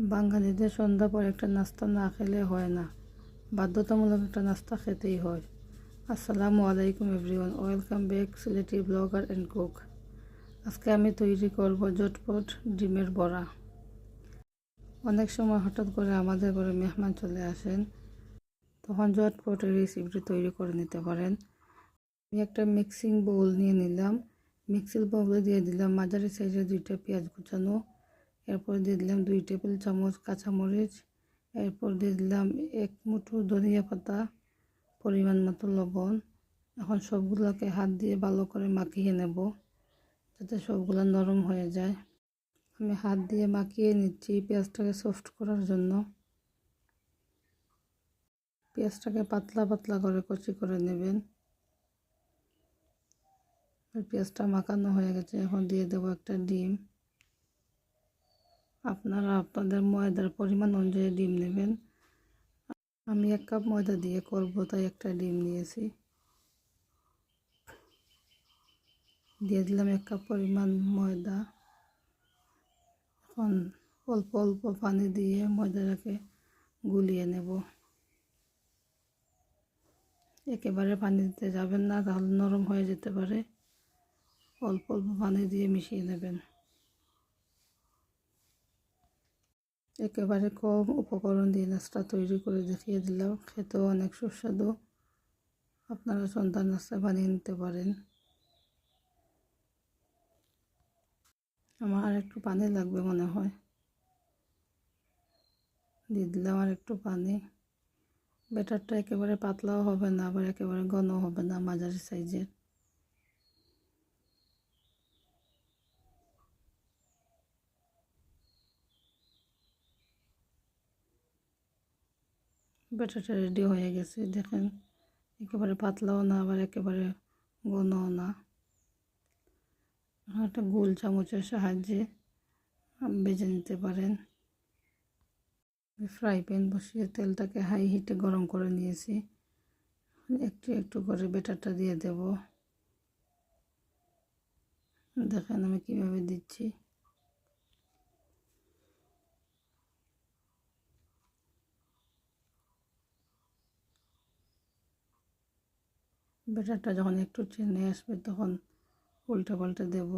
বাঙালিদের সন্ধ্যা পর একটা নাস্তা না খেলে হয় না। বাধ্যতামূলক একটা নাস্তা খেতেই হয়। আসসালামু আলাইকুম, everyone. Welcome back, Sylheti blogger and cook. আজকে আমি তৈরি করব জটপট ডিমের বড়া। অনেক সময় হঠাৎ করে আমাদের ঘরে মেহমান চলে আসেন, তখন জটপট এই রেসিপিটি তৈরি করে নিতে পারেন। আমি একটা মিক্সিং বোল নিয়ে নিলাম। মিক্সিং বোলে দিয়ে দিলাম মাঝারি সাইজের দুইটা পেঁয়াজ কুচানো এরপর দিয়ে দিলাম দুই টেবিল চামচ কাঁচামরিচ। এরপর দিয়ে দিলাম এক মুঠো ধনিয়া পাতা পরিমাণ মতো লবণ। এখন সবগুলোকে হাত দিয়ে ভালো করে মাখিয়ে নেব যাতে সবগুলো নরম হয়ে যায়। আমি হাত দিয়ে মাখিয়ে নিচ্ছি পেঁয়াজটাকে সফট করার জন্য। পেঁয়াজটাকে পাতলা পাতলা করে কচি করে নেবেন। পেঁয়াজটা মাখানো হয়ে গেছে, এখন দিয়ে দেবো একটা ডিম। আপনারা আপনাদের ময়দার পরিমাণ অনুযায়ী ডিম নেবেন। আমি এক কাপ ময়দা দিয়ে করব, তাই একটা ডিম নিয়েছি। দিয়ে দিলাম এক কাপ পরিমাণ ময়দা। এখন অল্প অল্প পানি দিয়ে ময়দাটাকে গুলিয়ে নেব। একেবারে পানি দিতে যাবেন না, তাহলে নরম হয়ে যেতে পারে। অল্প অল্প পানি দিয়ে মিশিয়ে নেবেন। একেবারে কম উপকরণ দিয়ে নাস্তা তৈরি করে দেখিয়ে দিলাম। খেতেও অনেক সুস্বাদু। আপনারা সন্তান নাস্তা বানিয়ে নিতে পারেন। আমার আর একটু পানি লাগবে মনে হয়। দিয়ে দিলাম আর একটু পানি। ব্যাটারটা একেবারে পাতলাও হবে না, আবার একেবারে ঘন হবে না মাঝারি সাইজের। ব্যাটারটা রেডি হয়ে গেছে। দেখেন, একেবারে পাতলাও না, আবার একেবারে ঘনও না। একটা গোল চামচের সাহায্যে বেজে নিতে পারেন। ফ্রাই প্যান বসিয়ে তেলটাকে হাই হিটে গরম করে নিয়েছি। একটু একটু করে বেটারটা দিয়ে দেব। দেখেন আমি কীভাবে দিচ্ছি। বেটারটা যখন একটু চেনে আসবে, তখন উল্টা পাল্টা দেব।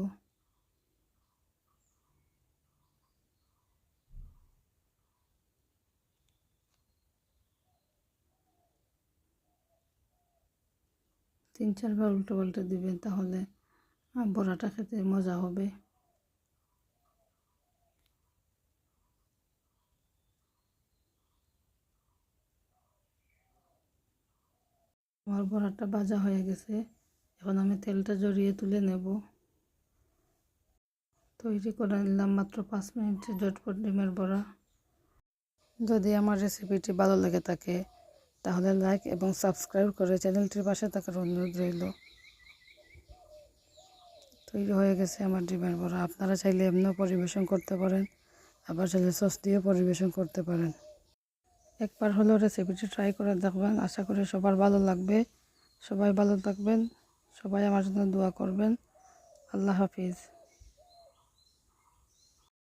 তিন চারবার উল্টো পাল্টে দিবেন, তাহলে বড়াটা খেতে মজা হবে। আমার বড়াটা ভাজা হয়ে গেছে। এখন আমি তেলটা জড়িয়ে তুলে নেব। তৈরি করে নিলাম মাত্র পাঁচ মিনিটে জটপট ডিমের বড়া। যদি আমার রেসিপিটি ভালো লেগে থাকে, তাহলে লাইক এবং সাবস্ক্রাইব করে চ্যানেলটির পাশে থাকার অনুরোধ রইল। তৈরি হয়ে গেছে আমার ডিমের বড়া। আপনারা চাইলে এমনিও পরিবেশন করতে পারেন, আবার চাইলে সস দিয়ে পরিবেশন করতে পারেন। একবার হলেও রেসিপিটি ট্রাই করে দেখবেন। আশা করি সবার ভালো লাগবে। সবাই ভালো থাকবেন। সবাই আমার জন্য দোয়া করবেন। আল্লাহ হাফিজ।